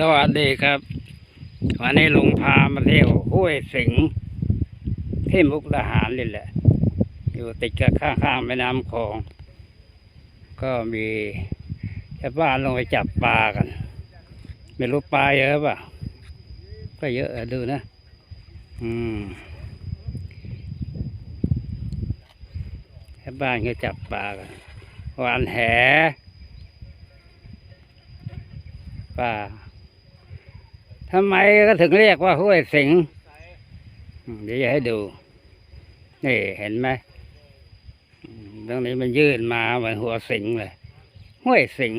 สวัสดีครับ วันนี้ลุงพามาเที่ยวห้วยสิงที่มุกดาหารนี่แหละ อยู่ติดกับข้างๆแม่น้ำคลอง ก็มีชาวบ้านลงไปจับปลากัน ไม่รู้ปลาเยอะป่ะ ก็เยอะดูนะ อืมชาวบ้านก็จับปลากันวานแหปลา ทำไมก็ถึงเรียกว่าห้วยสิงเดี๋ยวจะให้ดูนี่เห็นไหมตรงนี้มันยื่นมาเหมือนหัวสิงเลยห้วยสิง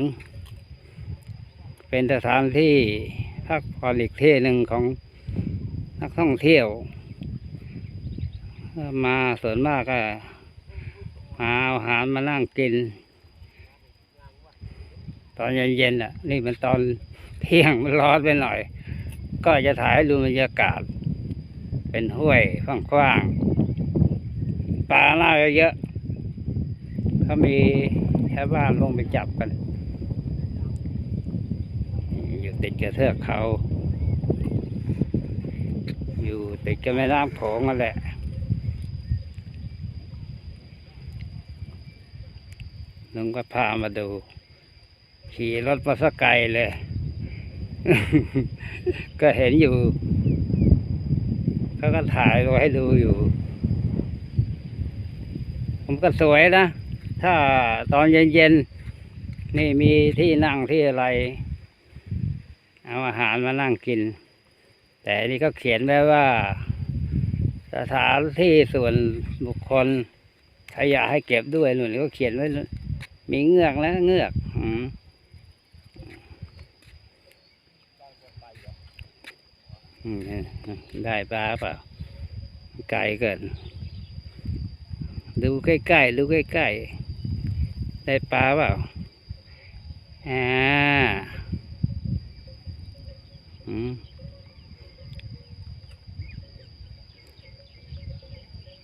เป็นสถานที่พักผ่อนอีกที่หนึ่งของนักท่องเที่ยว มาส่วนมากก็หาอาหารมานั่งกิน ตอนเย็นๆอะ นี่มันตอนเที่ยงมันร้อนไปหน่อย ก็จะถ่ายดูบรรยากาศ เป็นห้วยกว้างๆปลาหน้าเยอะเขามีชาวบ้านลงไปจับกัน อยู่ติดกับเทือกเขา อยู่ติดกับแม่น้ำโขงนั่นแหละลุงก็พามาดู ขี่รถมาสักไกลเลย ก็เห็นอยู่เขาก็ถ่ายไว้ให้ดูอยู่ ผมก็สวยนะ ถ้าตอนเย็นๆ นี่มีที่นั่งที่อะไร เอาอาหารมานั่งกิน แต่นี่ก็เขียนไว้ว่า สถานที่ส่วนบุคคลขยะให้เก็บด้วยหนู่นก็เขียนไว้ มีเงือกแล้วเงือก อืมอืม ได้ปลาเปล่า ไกลเกินดูใกล้ๆดูใกล้ๆ ได้ปลาเปล่า อ่าอืม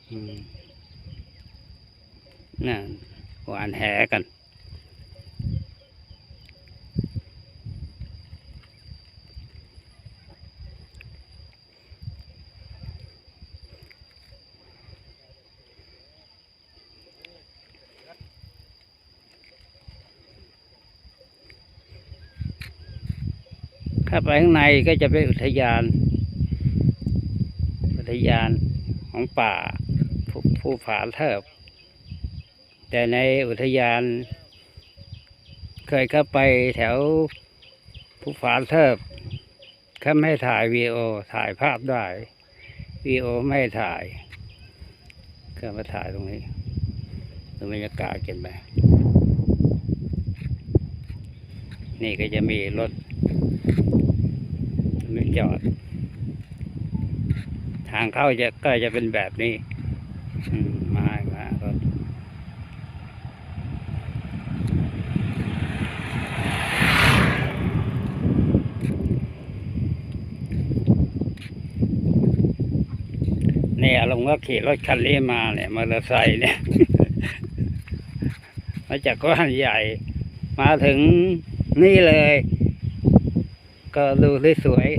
อืมนั่นหวานแหกัน เข้าไปข้างในก็จะเป็นอุทยาน อุทยานของป่าภูภูผาเทิบแต่ในอุทยาน เคยเข้าไปแถวภูผาเทิบเขาไม่ถ่ายวีโอถ่ายภาพได้วีโอไม่ถ่ายก็มาถ่ายตรงนี้ดูบรรยากาศกันไปนี่ก็จะมีรถ ไม่จอด ทางเข้าจะก็จะเป็นแบบนี้อืมากแล้วรถเนี่ยลงก็ขี่รถคันนี้มาเนี่ยมอเตอร์ไซค์เนี่ยมาจากก้านใหญ่ มาถึงนี่เลย ก็ดูสวย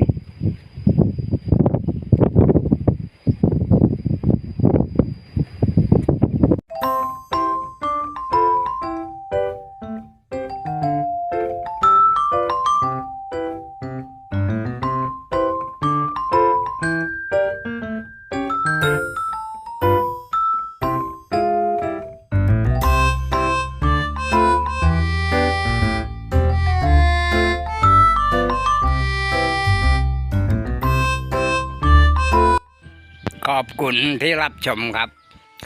ขอบคุณที่รับชมครับ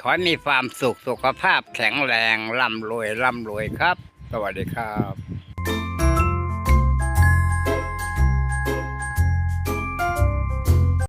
ขอให้มีความสุขสุขภาพแข็งแรงร่ำรวยร่ำรวยครับ สวัสดีครับ